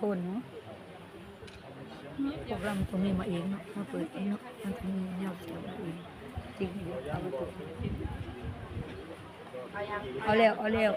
ทนเนาะพวกเราต้องมีมาเองเนาะมาเปิดเองเนาะมันตรงมีเนาะจริงเอาแล้วเอาแล้ว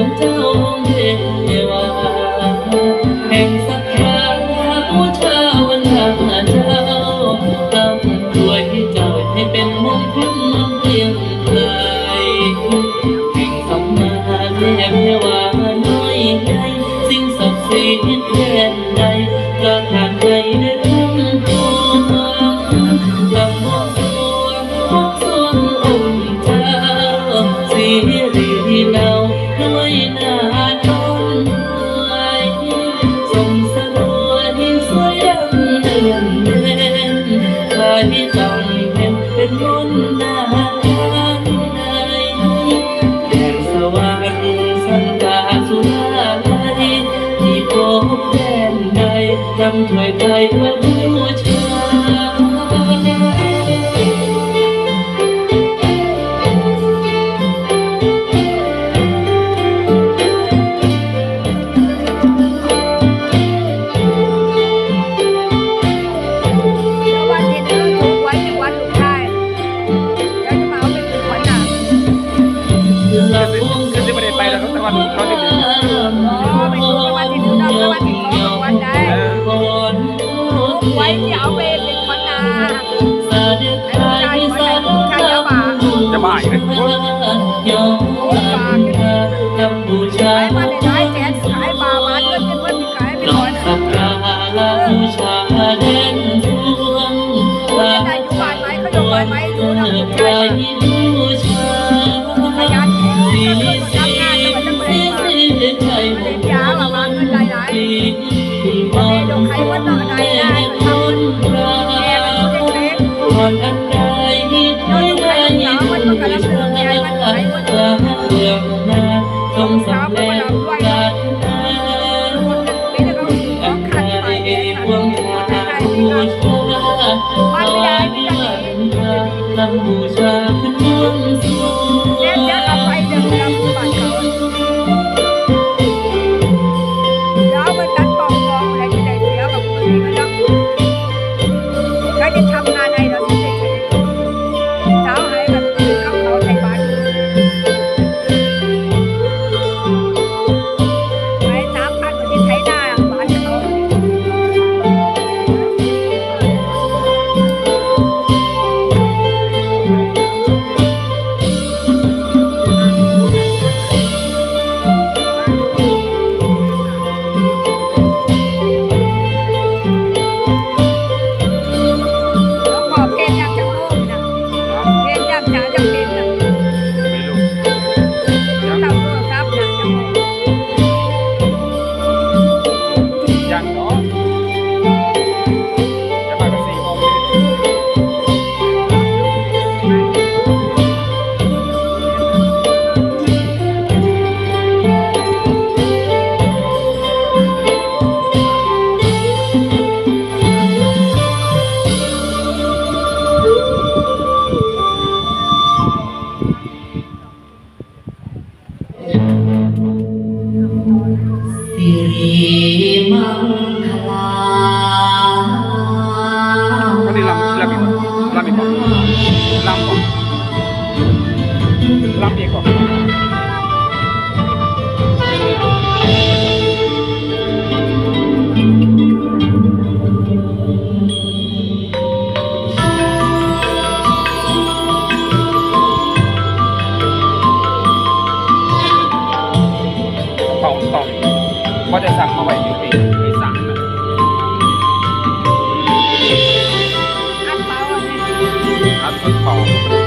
don't tell แก้มใดจำถ้วยใจเธอถือหัวใจ ลำอีกก่อนลำก่อนอีกก่อน São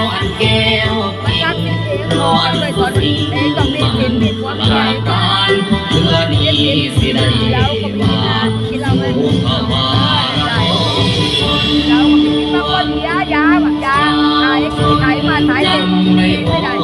วอันแก้วปิ้งร้อนก็สิมังบาการเพื่อดีสิได้ว่าผู้ภาวะเราคนยายาแบบยาถ่ายถ่ายมาถ่ายเต็ไม่ได้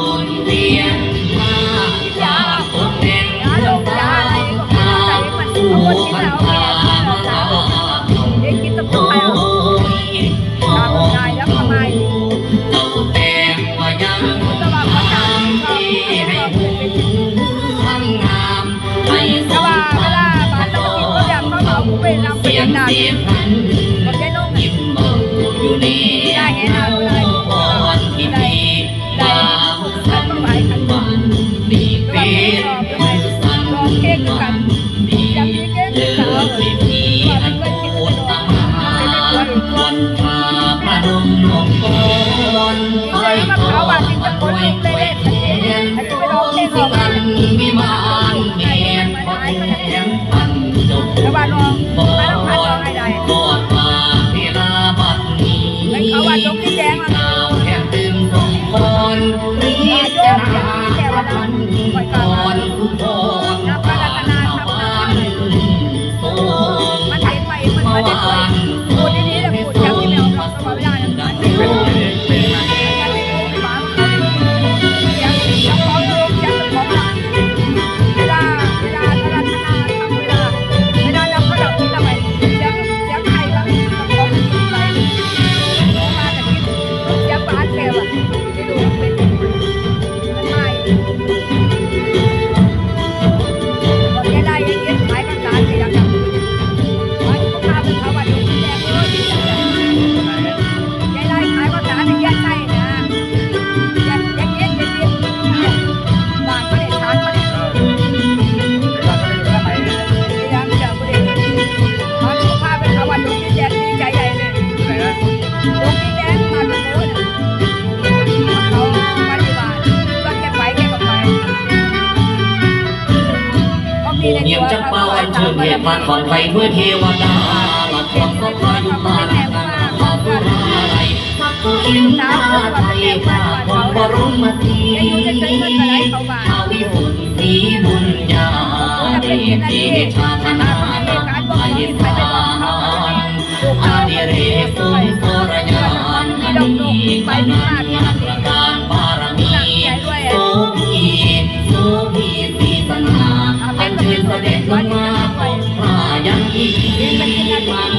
Yeah. มานคอนไฟเพื่อเทวดาหลักความศรัทายุบมาาขอพระอะไรสักตัวอินทาไทยระพรวามบรมสีอาวิสุทธิบุญญาเดชีชาตนาไทยสานอาดิเรสุนสรญาณนีไปนาญาการบารมีสุขีสุขีสีสนาอันเชิเสด็จลงมา Thank you.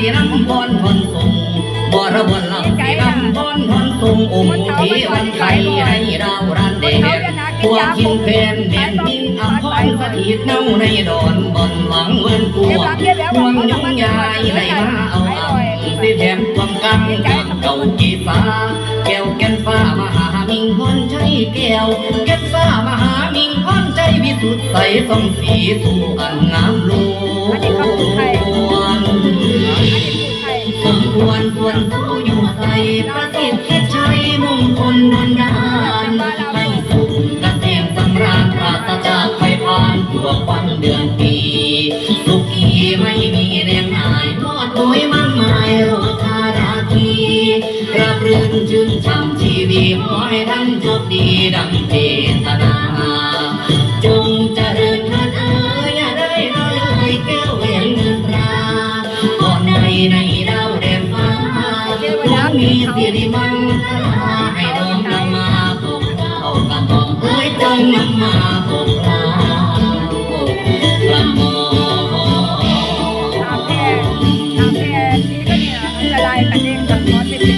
ทอนทรงบรบนลำสีดำพรทอนทรงองค์เทวันไทยให้เรารันเดชพวกขินเพนเด่นยิ่งอำพรสถิตเน่าในดอนบอนหลังเวินกลัวห่วงยุ่งยายไหลมาเอาอังสิแถมความกังเก่ากีฟ้าแก้วแก่นฟ้ามหามิงพรใจแก้วแก่นฟ้ามหามิงพรใจวิสุทธิ์ใสส่องสีสู่อันงามล ประสิทธิ์ชัยมงคลบนดานให้สุขเกษมสำราญปราศจากไฟพานทั่วควันเดือนปี สุขีไม่มีแรงหายทอดโดยมั่งหมายโรธาราทีกระปรื่นชื่นช่ำชีวีขอให้ท่านโชคดีดังเจตนา จงเจริญท่านเอ๋ยอย่าได้น้อยเลยแก้วแหวนเงินตราก่อนในใน มีสิริมันคลาให้น้องนำมาพบเรากันต้องเอ้ยจงนำมาพบเราลำมอตามแพทย์ตามแพทย์นี่ก็เนี่ยอันตรากันเองกับทอนไม่เป็น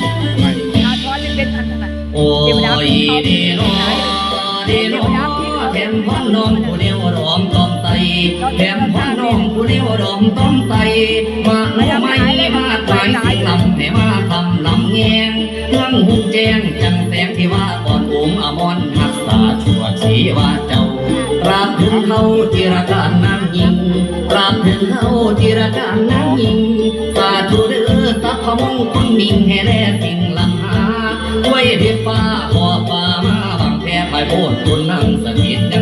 อาทอนไม่เป็นอันตรายโอ้ยเดโนเดโนแถมพ่อน้องผู้เดียวรอมต้อมไตแถมพ่อน้องผู้เดียวรอมต้อมไตมาำแต่มาทำลำแงงเรื่งหุ่นแจ้งจังแสงที่ว่าก่อนองค์อมรหักษาชั่วชีว่าเจ้าราบถึงเขาจิรการน้ำยิงราบถึงเขาจิรการน้ำยิงสาธุเด้อสัพพมงคลมิ่งให้แลสิ่งลังหาไว้เดียฟ้าขอฟ้ามาบางแพ้ไปโพดคนนั่งสถิตยัง